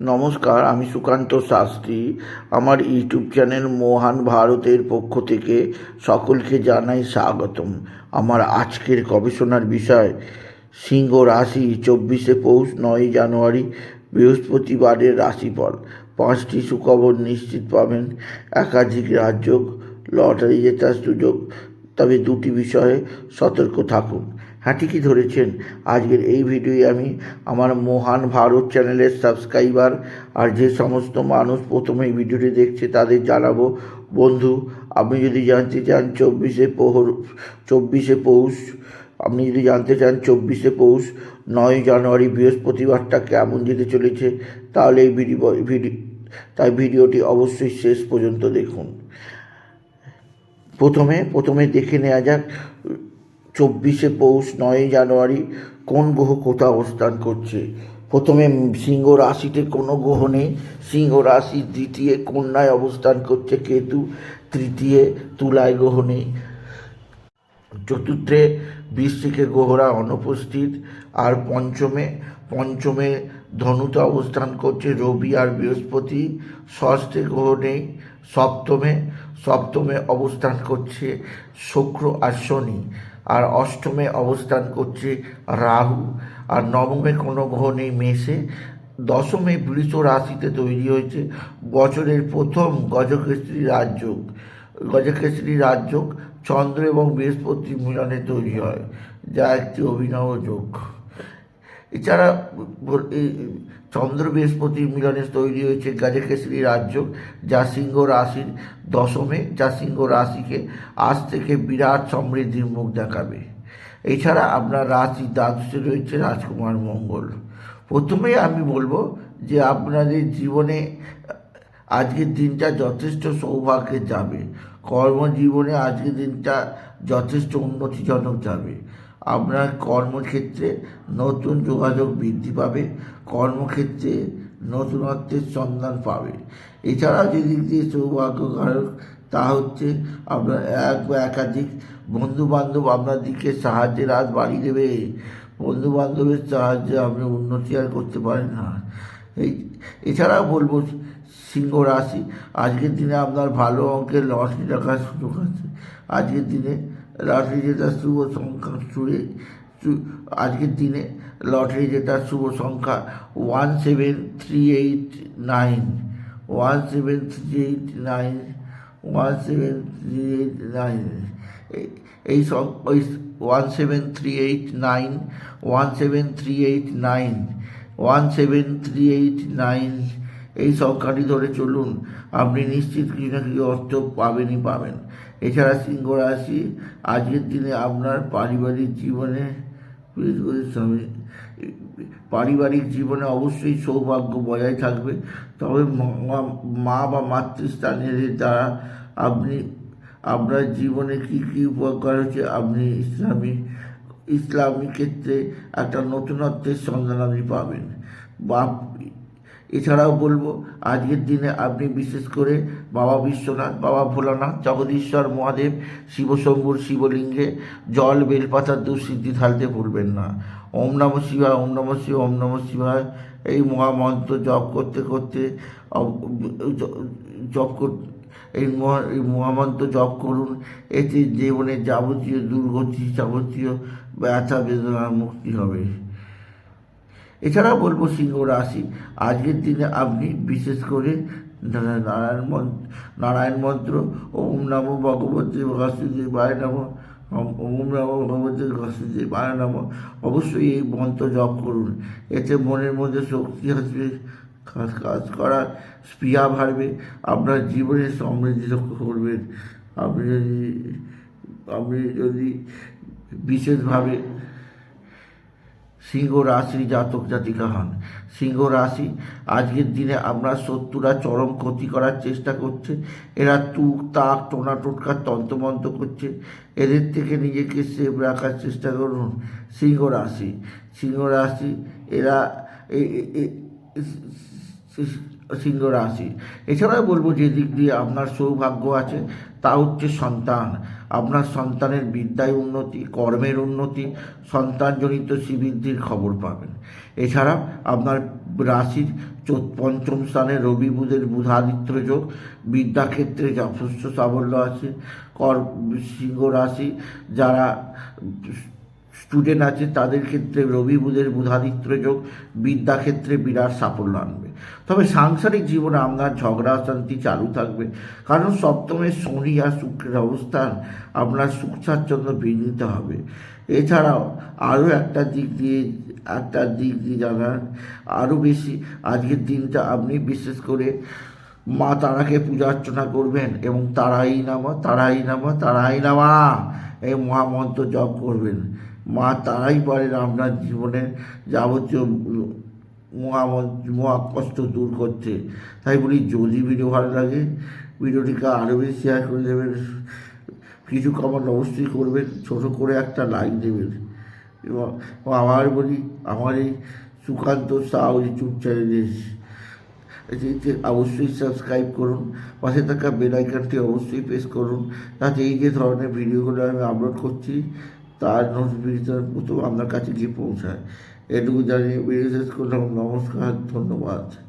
নমস্কার, আমি সুকান্ত শাস্ত্রী। আমার ইউটিউব চ্যানেল মহান ভারতের পক্ষ থেকে সকলকে জানাই স্বাগতম। আমার আজকের গবেষণার বিষয়, সিংহ রাশি, চব্বিশে পৌষ, নয় জানুয়ারি, বৃহস্পতিবারের রাশিফল। পাঁচটি সুখবর নিশ্চিত পাবেন। একাধিক রাজযোগ, লটারি জেতার সুযোগ। তবে দুটি বিষয়ে সতর্ক থাকুন। হ্যাঁ ঠিকই ধরেছেন। আজকের এই ভিডিওয়ে আমি আমার মহান ভারত চ্যানেলের সাবস্ক্রাইবার আর যে সমস্ত মানুষ প্রথমে এই ভিডিওটি দেখছে তাদের জানাব, বন্ধু, আপনি যদি জানতে চান চব্বিশে পোহর, চব্বিশে পৌষ, আপনি যদি জানতে চান চব্বিশে পৌষ, নয় জানুয়ারি বৃহস্পতিবারটা কেমন যেতে চলেছে, তাহলে এই ভিডিও ভিডিও তাই ভিডিওটি অবশ্যই শেষ পর্যন্ত দেখুন। প্রথমে প্রথমে দেখে নেওয়া যাক চব্বিশে পৌষ নয় জানুয়ারি কোন গ্রহ কোথায় অবস্থান করছে? প্রথমে সিংহ রাশিতে কোনো গ্রহ নেই। সিংহ রাশি দ্বিতীয় কন্যায় অবস্থান করছে কেতু, তৃতীয় তুলায় গ্রহ নেই। চতুর্থে বৃশ্চিকে গ্রহরা অনুপস্থিত। আর পঞ্চমে পঞ্চমে ধনুতে অবস্থান করছে রবি আর বৃহস্পতি। ষষ্ঠে গ্রহ নেই। সপ্তমে সপ্তমে অবস্থান করছে শুক্র আর শনি, আর অষ্টমে অবস্থান করছে রাহু, আর নবমে কোনো গ্রহ নেই মেষে। দশমে বৃষ রাশিতে তৈরি হয়েছে বছরের প্রথম গজকেশরী রাজযোগ। গজকেশরী রাজযোগ চন্দ্র এবং বৃহস্পতি মিলনে তৈরি হয়, যা একটি অভিনব যোগ। এছাড়া চন্দ্র বৃহস্পতি মিলনে তৈরি হয়েছে গাজকেশরী রাজ্য, যা সিংহ রাশির দশমে, যা সিংহ রাশিকে আজ থেকে বিরাট সমৃদ্ধির মুখ দেখাবে। এছাড়া আপনার রাশি দ্বাদশে রয়েছে রাজকুমার মঙ্গল। প্রথমেই আমি বলব যে আপনাদের জীবনে, আজকের দিনটা যথেষ্ট সৌভাগ্যে যাবে। কর্মজীবনে আজকের দিনটা যথেষ্ট উন্নতিজনক যাবে। আপনার কর্মক্ষেত্রে নতুন যোগাযোগ বৃদ্ধি পাবে, কর্মক্ষেত্রে নতুনত্বের সন্ধান পাবে। এছাড়াও যে দিক দিয়ে সৌভাগ্যকারক, তা হচ্ছে আপনার এক বা একাধিক বন্ধু বান্ধব আপনার দিকে সাহায্যের হাত বাড়িয়ে দেবে। বন্ধু বান্ধবের সাহায্যে আপনি উন্নতি আর করতে পারেন না। এই, এছাড়াও বলব, সিংহ রাশি, আজকের দিনে আপনার ভালো অঙ্কের লটারি রাখার সুযোগ আছে। আজকের দিনে লটারি জেতার শুভ সংখ্যা চুড়ে আজকের দিনে লটারি জেতার শুভ সংখ্যা one seven three eight nine one seven three eight nine one seven three eight nine এই সব ওই one seven three eight nine one seven three eight nine one seven three eight nine এই সংখ্যাটি ধরে চলুন, আপনি নিশ্চিত কিছু না কিছু অর্থ পাবেনই পাবেন। এছাড়া সিংহ রাশি, আজকের দিনে আপনার পারিবারিক জীবনে স্বামী, পারিবারিক জীবনে অবশ্যই সৌভাগ্য বজায় থাকবে। তবে মা- মা বা মাতৃস্থানীয়দের দ্বারা আপনি, আপনার জীবনে কী কী উপকার হচ্ছে আপনি ইসলামী ইসলামী ক্ষেত্রে একটা নতুনত্বের সন্ধান আপনি পাবেন। বা এছাড়াও বলব, আজকের দিনে আপনি বিশেষ করে বাবা বিশ্বনাথ, বাবা ভোলানাথ, জগদীশ্বর মহাদেব, শিবশম্ভুর শিবলিঙ্গে জল বেলপাতার দুঃসিদ্ধি ঢালতে ভুলবেন না। ওম নম শিবায়, ওম নম শিব ওম নম শিবায়। এই মহামন্ত্র জপ করতে করতে জপ কর এই মহা এই মহামন্ত্র জপ করুন। এতে জীবনের যাবতীয় দুর্গতি, যাবতীয় ব্যথা বেদনার মুক্তি হবে। এছাড়াও বলব সিংহ রাশি। আজকের দিনে আপনি বিশেষ করে নারায়ণ মন্ত্র নারায়ণ মন্ত্র ওম নম ভগবতী বাসুদেবায় নম। ওম নম ভগবতী বাসুদেবায় নম। অবশ্যই এই মন্ত্র জপ করুন। এতে মনের মধ্যে শক্তি আসবে, কাজ কাজ করার স্পৃহা বাড়বে, আপনার জীবনে সমৃদ্ধি করবেন। আপনি যদি আপনি যদি বিশেষভাবে সিংহ রাশি জাতক জাতিকা হন। সিংহ রাশি, আজকের দিনে আপনার শত্রুরা চরম ক্ষতি করার চেষ্টা করছে। এরা তুক, তাক, টোনা, টোটকা তন্তমন্ত করছে। এদের থেকে নিজেকে সেভ রাখার চেষ্টা করুন সিংহ রাশি। সিংহ রাশি, এরা সিংহ রাশি। এছাড়াও বলব যে দিক দিয়ে আপনার সৌভাগ্য আছে, তা হচ্ছে সন্তান। আপনার সন্তানের বিদ্যায় উন্নতি, কর্মের উন্নতি, সন্তানজনিত শ্রীবৃদ্ধির খবর পাবেন। এছাড়া আপনার রাশির পঞ্চম স্থানে রবি বুধের বুধাদিত্য যোগ, বিদ্যাক্ষেত্রে যথেষ্ট সাফল্য আছে। কর, সিংহ রাশি যারা স্টুডেন্ট আছে, তাদের ক্ষেত্রে রবি বুধের বুধাদিত্য যোগ, বিদ্যাক্ষেত্রে বিরাট সাফল্য আনবে। তবে সাংসারিক জীবনে আপনার ঝগড়া অশান্তি চালু থাকবে। কারণ সপ্তমে শনি আর শুক্রের অবস্থান আপনার সুখ স্বাচ্ছন্দ্য বিঘ্নিত হবে। এছাড়াও আরও একটা দিক দিয়ে, একটা দিক দিয়ে জানান আরও বেশি, আজকের দিনটা আপনি বিশেষ করে মা তারাকে পূজা অর্চনা করবেন এবং তারাই নামা তারাই নামা তারাই নামা এই মহামন্ত্র জপ করবেন। মা তারাই পারেন আপনার জীবনের যাবতীয় মহা কষ্ট দূর করতে তাই বলি যদি ভিডিও ভালো লাগে ভিডিওটিকে আরও বেশি শেয়ার করে দেবেন। কিছু কমেন্ট অবশ্যই করবেন, ছোটো করে একটা লাইক দেবেন। এবং আমার বলি, আমার এই সুকান্ত সাউ ইউটিউব চ্যানেলে এটিকে অবশ্যই সাবস্ক্রাইব করুন। পাশে থাকা বেল অবশ্যই প্রেস করুন। যাতে এই যে ধরনের ভিডিওগুলো আমি আপলোড করছি, তার নোটিফিকেশন প্রথম আপনার কাছে গিয়ে পৌঁছায়। এটুকু জানিয়ে বিশেষ শেষ করলাম নমস্কার ধন্যবাদ।